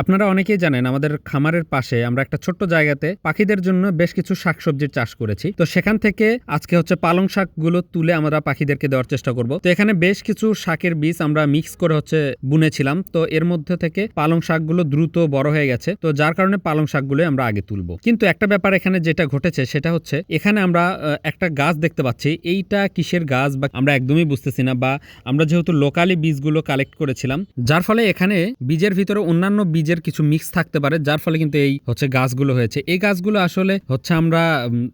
আপনারা অনেকেই জানেন, আমাদের খামারের পাশে আমরা একটা ছোট্ট জায়গাতে পাখিদের জন্য বেশ কিছু শাকসবজির চাষ করেছি। তো সেখান থেকে আজকে হচ্ছে পালং শাকগুলো তুলে আমরা পাখিদেরকে দেওয়ার চেষ্টা করব। তো এখানে বেশ কিছু শাকের বীজ আমরা মিক্স করে হচ্ছে বুনেছিলাম। তো এর মধ্যে থেকে পালং শাকগুলো দ্রুত বড় হয়ে গেছে। তো যার কারণে পালং শাকগুলো আমরা আগে তুলবো। কিন্তু একটা ব্যাপার এখানে যেটা ঘটেছে, সেটা হচ্ছে এখানে আমরা একটা গাছ দেখতে পাচ্ছি। এইটা কিসের গাছ বা আমরা একদমই বুঝতেছি না বা আমরা যেহেতু লোকালি বীজগুলো কালেক্ট করেছিলাম, যার ফলে এখানে বীজের ভিতরে অন্যান্য বীজের কিছু মিক্স থাকতে পারে, যার ফলে কিন্তু এই হচ্ছে গাছগুলো হয়েছে। এই গাছগুলো আসলে হচ্ছে আমরা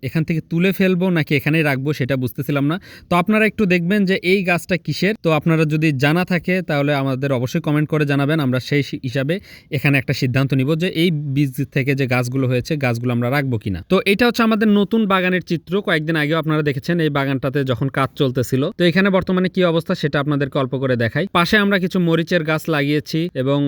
এখান থেকে তুলে ফেলব নাকি এখানেই রাখব সেটা বুঝতেছিলাম না। তো আপনারা একটু দেখবেন যে এই গাছটা কিসের? তো আপনারা যদি জানা থাকে তাহলে আমাদের অবশ্যই কমেন্ট করে জানাবেন, আমরা সেই হিসাবে এখানে একটা সিদ্ধান্ত নিব যে এই বীজ থেকে যে গাছগুলো হয়েছে, গাছগুলো আমরা রাখব কিনা। তো এটা হচ্ছে আমাদের নতুন বাগানের চিত্র। কয়েকদিন আগেও আপনারা দেখেছেন এই বাগানটাতে যখন কাজ চলতেছিল। তো এখানে বর্তমানে কি অবস্থা সেটা আপনাদেরকে অল্প করে দেখাই। পাশে আমরা কিছু মরিচের গাছ লাগিয়েছি এবং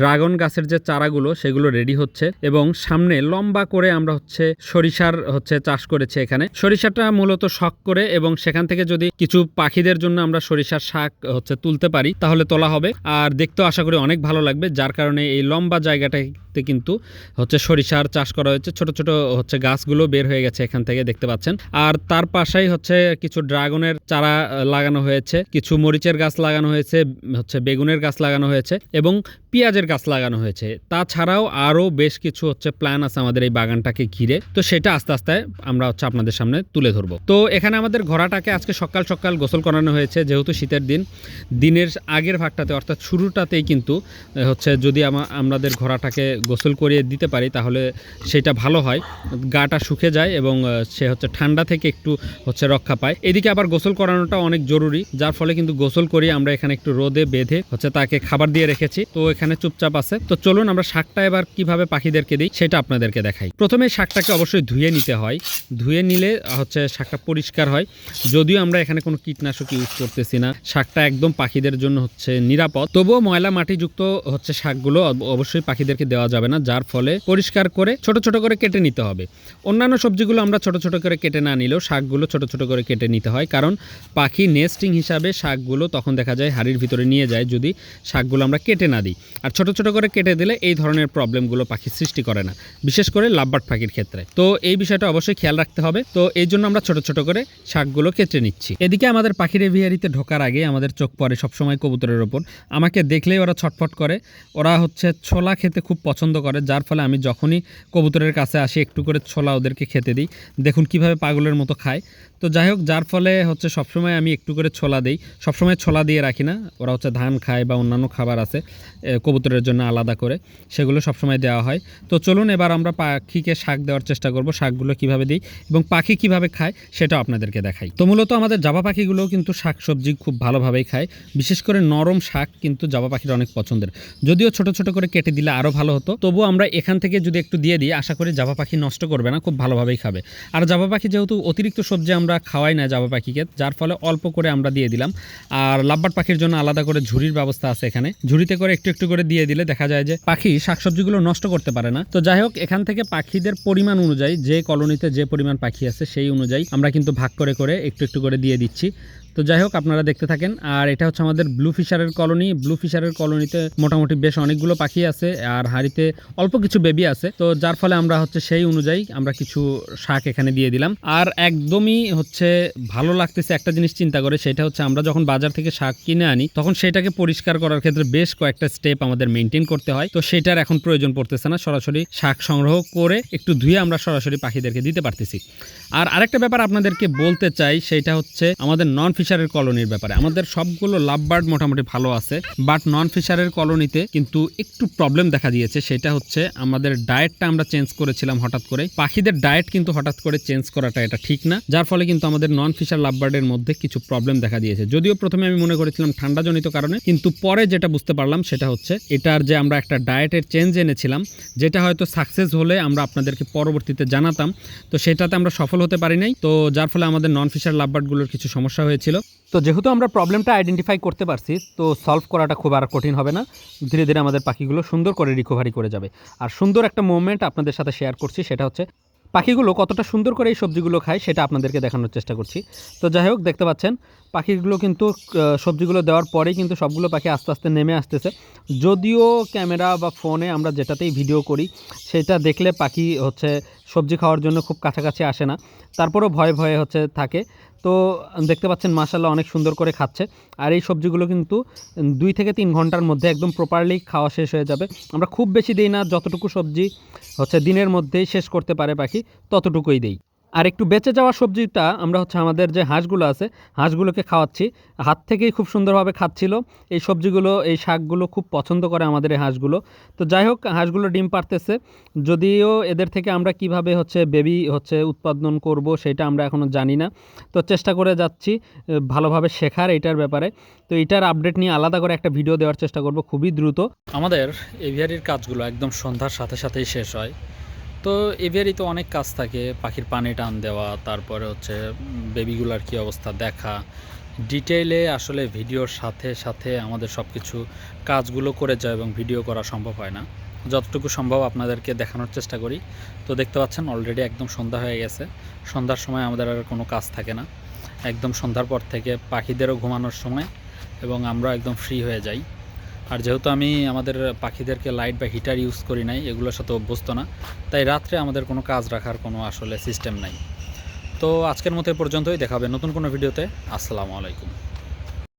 ড্রাগন গাছের যে চারাগুলো সেগুলো রেডি হচ্ছে এবং সামনে লম্বা করে আমরা হচ্ছে সরিষার হচ্ছে চাষ করেছি এখানে। সরিষাটা মূলত শখ করে এবং সেখান থেকে যদি কিছু পাখিদের জন্য আমরা সরিষার শাক হচ্ছে তুলতে পারি, তাহলে তোলা হবে। আর দেখতেও আশা করি অনেক ভালো লাগবে, যার কারণে এই লম্বা জায়গাটাতে কিন্তু হচ্ছে সরিষার চাষ করা হয়েছে। ছোট ছোট হচ্ছে গাছগুলো বের হয়ে গেছে এখান থেকে দেখতে পাচ্ছেন। আর তার পাশেই হচ্ছে কিছু ড্রাগনের চারা লাগানো হয়েছে। কিছু মরিচের গাছ লাগানো হয়েছে, হচ্ছে বেগুনের গাছ লাগানো হয়েছে এবং পেঁয়াজের গাছ লাগানো হয়েছে। তাছাড়াও আরও বেশ কিছু হচ্ছে প্ল্যান আছে আমাদের এই বাগানটাকে ঘিরে। তো সেটা আস্তে আস্তে আমরা হচ্ছে আপনাদের সামনে তুলে ধরবো। তো এখানে আমাদের ঘোড়াটাকে আজকে সকাল সকাল গোসল করানো হয়েছে, যেহেতু শীতের দিন। দিনের আগের ভাগটাতে, অর্থাৎ শুরুটাতেই কিন্তু হচ্ছে যদি আমা- আমাদের ঘোড়াটাকে গোসল করিয়ে দিতে পারি, তাহলে সেটা ভালো হয়। গাটা শুকে যায় এবং সে হচ্ছে ঠান্ডা থেকে একটু হচ্ছে রক্ষা পায়। এদিকে আবার গোসল করানোটা অনেক জরুরি, যার ফলে কিন্তু গোসল করিয়ে আমরা এখানে একটু রোদে বেঁধে হচ্ছে তাকে খাবার দিয়ে রেখেছি। তো এখানে চুপচাপ আছে। তো চলুন আমরা শাকটা এবার কীভাবে পাখিদেরকে দিই সেটা আপনাদেরকে দেখাই। প্রথমে শাকটাকে অবশ্যই ধুয়ে নিতে হয়। ধুয়ে নিলে হচ্ছে শাকটা পরিষ্কার হয়। যদিও আমরা এখানে কোনো কীটনাশক ইউজ করতেছি না, শাকটা একদম পাখিদের জন্য হচ্ছে নিরাপদ। তবুও ময়লা মাটিযুক্ত হচ্ছে শাকগুলো অব- অবশ্যই পাখিদেরকে দেওয়া যাবে না, যার ফলে পরিষ্কার করে ছোট ছোট করে কেটে নিতে হবে। অন্যান্য সবজিগুলো আমরা ছোট ছোট করে কেটে না নিলেও শাকগুলো ছোট ছোট করে কেটে নিতে হয়, কারণ পাখি নেস্টিং হিসাবে শাকগুলো তখন দেখা যায় হাড়ির ভিতরে নিয়ে যায় যদি শাকগুলো আমরা কেটে না দিই। আর ছোট ছোট করে কেটে দিলে এই ধরনের প্রবলেমগুলো পাখি সৃষ্টি করে না, বিশেষ করে লাভবার্ড পাখির ক্ষেত্রে। তো এই বিষয়টা অবশ্যই খেয়াল রাখতে হবে। তো এই জন্য আমরা ছোট ছোট করে শাকগুলো কেটে নিচ্ছি। এদিকে আমাদের পাখির এভিয়ারিতে ঢোকার আগে আমাদের চোখ পড়ে সবসময় কবুতরের ওপর। আমাকে দেখলেই ওরা ছটফট করে। ওরা হচ্ছে ছোলা খেতে খুব পছন্দ করে, যার ফলে আমি যখনই কবুতরের কাছে আসি, একটু করে ছোলা ওদেরকে খেতে দিই। দেখুন কীভাবে পাগলের মতো খায়। তো যাই হোক, যার ফলে হচ্ছে সবসময় আমি একটু করে ছোলা দিই। সবসময় ছোলা দিয়ে রাখি না, ওরা হচ্ছে ধান খায় বা অন্যান্য খাবার আছে কবুতরের জন্য আলাদা করে, সেগুলো সবসময় দেওয়া হয়। তো চলুন এবার আমরা পাখিকে শাক দেওয়ার চেষ্টা করব, শাকগুলো কীভাবে দিই এবং পাখি কীভাবে খায় সেটাও আপনাদেরকে দেখাই। তো মূলত আমাদের জাবা পাখিগুলোও কিন্তু শাক সবজি খুব ভালোভাবেই খায়, বিশেষ করে নরম শাক কিন্তু জাবা পাখির অনেক পছন্দের। যদিও ছোট ছোট করে কেটে দিলে আরও ভালো হতো তবুও আমরা এখান থেকে যদি একটু দিয়ে দিই, আশা করি জাবা পাখি নষ্ট করবে না, খুব ভালোভাবেই খাবে। আর জাবা পাখি যেহেতু অতিরিক্ত সবজি আমরা খাওয়াই না জাবা পাখিকে, যার ফলে অল্প করে আমরা দিয়ে দিলাম। আর লাভবাট পাখির জন্য আলাদা করে ঝুড়ির ব্যবস্থা আছে এখানে। ঝুড়িতে করে একটু একটু করে দিয়ে দিলে দেখা যায় যে পাখি শাকসবজিগুলো নষ্ট করতে পারে না। তো যাই হোক, এখান থেকে পাখিদের পরিমাণ অনুযায়ী, যে কলোনিতে যে পরিমাণ পাখি আছে সেই অনুযায়ী আমরা কিন্তু ভাগ করে করে একটু একটু করে দিয়ে দিচ্ছি। তো যাই হোক, আপনারা দেখতে থাকেন। আর এটা হচ্ছে আমাদের ব্লু ফিশারের কলোনি। ব্লু ফিশারের কলোনিতে মোটামুটি বেশ অনেকগুলো পাখি আছে আর হাড়িতে অল্প কিছু বেবি আছে। তো যার ফলে আমরা হচ্ছে সেই অনুযায়ী আমরা কিছু শাক এখানে দিয়ে দিলাম। আর একদমই হচ্ছে ভালো লাগতেছে একটা জিনিস চিন্তা করে, সেটা হচ্ছে আমরা যখন বাজার থেকে শাক কিনে আনি, তখন সেটাকে পরিষ্কার করার ক্ষেত্রে বেশ কয়েকটা স্টেপ আমাদের মেনটেন করতে হয়। তো সেটার এখন প্রয়োজন পড়তেছে না, সরাসরি শাক সংগ্রহ করে একটু ধুয়ে আমরা সরাসরি পাখিদেরকে দিতে পারতেছি। আর আরেকটা ব্যাপার আপনাদেরকে বলতে চাই, সেটা হচ্ছে আমাদের নন ফিশারের কলোনির ব্যাপারে। আমাদের সবগুলো লাভ বার্ড মোটামুটি ভালো আছে বাট নন ফিশারের কলোনিতে কিন্তু একটু প্রবলেম দেখা দিয়েছে। সেটা হচ্ছে আমাদের ডায়েটটা আমরা চেঞ্জ করেছিলাম হঠাৎ করে পাখিদের ডায়েট কিন্তু হঠাৎ করে চেঞ্জ করাটা এটা ঠিক না, যার ফলে কিন্তু আমাদের নন ফিশার লাভ বার্ডের মধ্যে কিছু প্রবলেম দেখা দিয়েছে। যদিও প্রথমে আমি মনে করেছিলাম ঠান্ডাজনিত কারণে, কিন্তু পরে যেটা বুঝতে পারলাম সেটা হচ্ছে এটার যে আমরা একটা ডায়েটের চেঞ্জ এনেছিলাম, যেটা হয়তো সাকসেস হলে আমরা আপনাদেরকে পরবর্তীতে জানাতাম, তো সেটাতে আমরা সফল হতে পারি নাই। তো যার ফলে আমাদের নন ফিশার লাভ বার্ডগুলোর কিছু সমস্যা হয়েছিল। তো যেহেতু আমরা প্রবলেমটা আইডেন্টিফাই করতে পারছি, তো সলভ করাটা খুব আর কঠিন হবে না। ধীরে ধীরে আমাদের পাখিগুলো সুন্দর করে রিকভারি করে যাবে। আর সুন্দর একটা মুভমেন্ট আপনাদের সাথে শেয়ার করছি, সেটা হচ্ছে পাখিগুলো কতটা সুন্দর করে এই সবজিগুলো খায়, সেটা আপনাদেরকে দেখানোর চেষ্টা করছি। তো যাই হোক, দেখতে পাচ্ছেন, পাখিগুলো কিন্তু সবজিগুলো দেওয়ার পরেই কিন্তু সবগুলো পাখি আস্তে আস্তে নেমে আসতেছে। যদিও ক্যামেরা বা ফোনে আমরা যেটাতেই ভিডিও করি, সেটা দেখলে পাখি হচ্ছে সবজি খাওয়ার জন্য খুব কাছাকাছি আসে না। তারপরেও ভয়ে ভয়ে হচ্ছে থাকে। তো দেখতে পাচ্ছেন মাসাল্লাহ অনেক সুন্দর করে খাচ্ছে। আর এই সবজিগুলো কিন্তু দুই থেকে তিন ঘণ্টার মধ্যে একদম প্রপারলি খাওয়া শেষ হয়ে যাবে। আমরা খুব বেশি দিই না, যতটুকু সবজি হচ্ছে দিনের মধ্যেই শেষ করতে পারে পাখি ততটুকুই দেই। আর একটু বেঁচে যাওয়া সবজিটা আমরা হচ্ছে আমাদের যে হাঁসগুলো আছে, হাঁসগুলোকে খাওয়াচ্ছি। হাত থেকেই খুব সুন্দরভাবে খাচ্ছিল। এই সবজিগুলো, এই শাকগুলো খুব পছন্দ করে আমাদের এই হাঁসগুলো। তো যাই হোক, হাঁসগুলো ডিম পারতেছে যদিও এদের থেকে আমরা কীভাবে হচ্ছে বেবি হচ্ছে উৎপাদন করব সেটা আমরা এখনও জানি না। তো চেষ্টা করে যাচ্ছি ভালোভাবে শেখার এটার ব্যাপারে। তো এটার আপডেট নিয়ে আলাদা করে একটা ভিডিও দেওয়ার চেষ্টা করব খুবই দ্রুত। আমাদের এভিয়ারির কাজগুলো একদম সন্ধ্যার সাথে সাথেই শেষ হয়। তো এভিয়ারি তো অনেক কাজ থাকে, পাখির পানি টান দেওয়া, তারপরে হচ্ছে বেবিগুলার কী অবস্থা দেখা। ডিটেইলে আসলে ভিডিওর সাথে সাথে আমাদের সব কিছু কাজগুলো করে যায় এবং ভিডিও করা সম্ভব হয় না। যতটুকু সম্ভব আপনাদেরকে দেখানোর চেষ্টা করি। তো দেখতে পাচ্ছেন অলরেডি একদম সন্ধ্যা হয়ে গেছে। সন্ধ্যার সময় আমাদের আর কোনো কাজ থাকে না। একদম সন্ধ্যার পর থেকে পাখিদেরও ঘুমানোর সময় এবং আমরা একদম ফ্রি হয়ে যাই। আর যেহেতু আমি আমাদের পাখিদেরকে লাইট বা হিটার ইউজ করি নাই, এগুলোর সাথে অভ্যস্ত না, তাই রাত্রে আমাদের কোনো কাজ রাখার কোনো আসলে সিস্টেম নাই। তো আজকের মতো পর্যন্তই, দেখাবে নতুন কোনো ভিডিওতে আসসালামু আলাইকুম।